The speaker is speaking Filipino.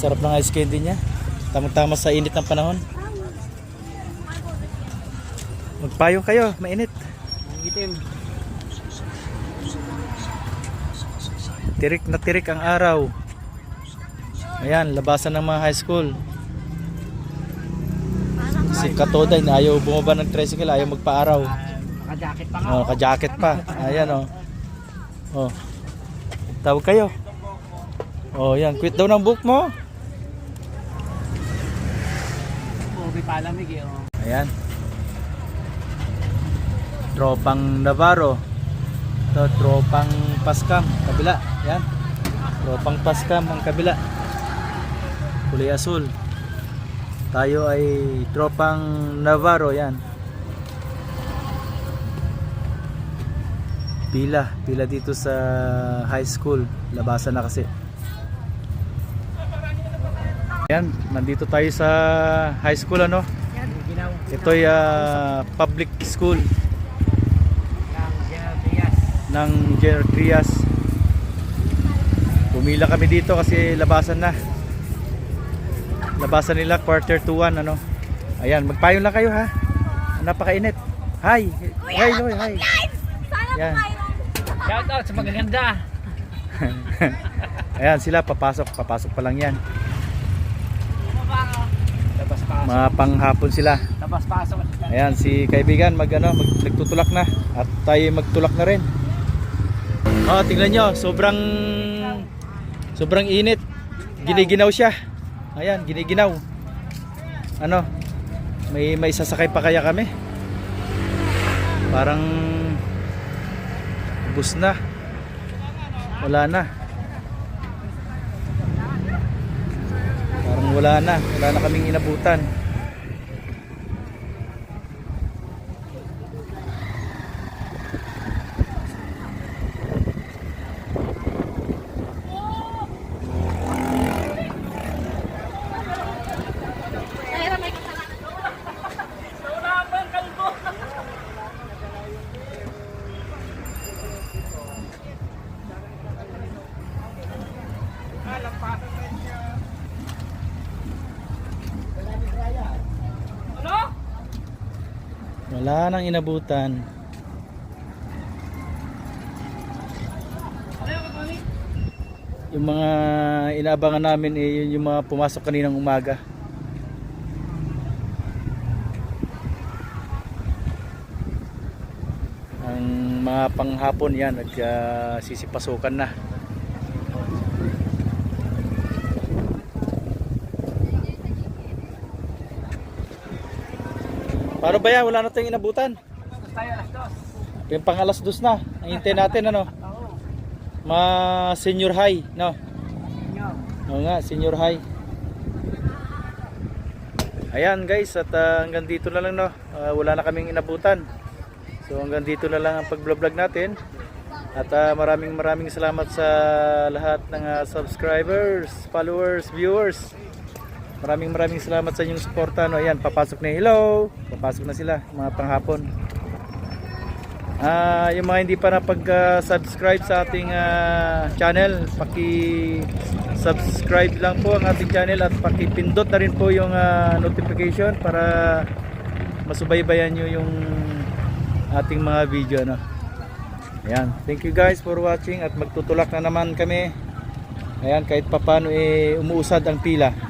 Sarap ng ice candy niya. Tamang-tama sa init ng panahon. Magpayo kayo, mainit. Itim. Tirik na tirik ang araw. Ayan, labasan ng mga high school. Si Katoday na ayaw bumaba ng tricycle, ayaw magpa-araw. Naka-jacket pa nga. Oh, ka-jacket pa. Ayan oh. Oh. Tawag kayo. Oh, yan. Quit daw ng book mo. Ubi palamig eh. Oh. Ayan. Tropang Navarro. Ito, tropang Paskam. Kabila. Yan. Tropang Paskam ang kabila. Kulay asul. Tayo ay tropang Navarro. Yan. Pila. Pila dito sa high school. Labasan na kasi. Yan. Nandito tayo sa high school ano. Ito ay ah, public school Ng General Trias. ng General Trias. Pumila kami dito kasi labasan na. Labasan nila quarter to one ano. Ayan, magpayong lang kayo ha. Napakainit. Hi. Hi, Loy, hi. Yan. Shout out sa magaganda. Ayan sila papasok, papasok pa lang yan. Mga panghapon sila. Labas pasok. Ayan si kaibigan mag ano, mag, nagtutulak na at tayo magtulak na rin. Oh, tingnan nyo, sobrang sobrang init. Giniginaw siya. Ayan, giniginaw. Ano? May may sasakay pa kaya kami? Parang bus na. Wala na. Wala na. Wala na kaming inabutan. Wala nang inabutan. Yung mga inaabangan namin eh, yun yung mga pumasok kaninang umaga. Ang mga panghapon yan, nagsisipasukan na. Paano ba yan? Wala na tayong inabutan. Yung pang alas dos na. Ang hintay natin ano. Ma senior high, no? Oo nga, senior high. Ayan guys, at ah, hanggang dito na lang no. Ah, wala na kaming inabutan. So hanggang dito na lang ang pag-vlog natin. At ah, maraming maraming salamat sa lahat ng ah, subscribers, followers, viewers. Maraming maraming salamat sa inyong suporta. No? Ayan, papasok na hello. Papasok na sila, mga panghapon. Ah, yung mga hindi pa napag-subscribe sa ating ah, channel, paki-subscribe lang po ang ating channel at paki-pindot na rin po yung ah, notification para masubaybayan nyo yung ating mga video no. Ayan, thank you guys for watching at magtutulak na naman kami. Ayan, kahit papano eh umuusad ang pila.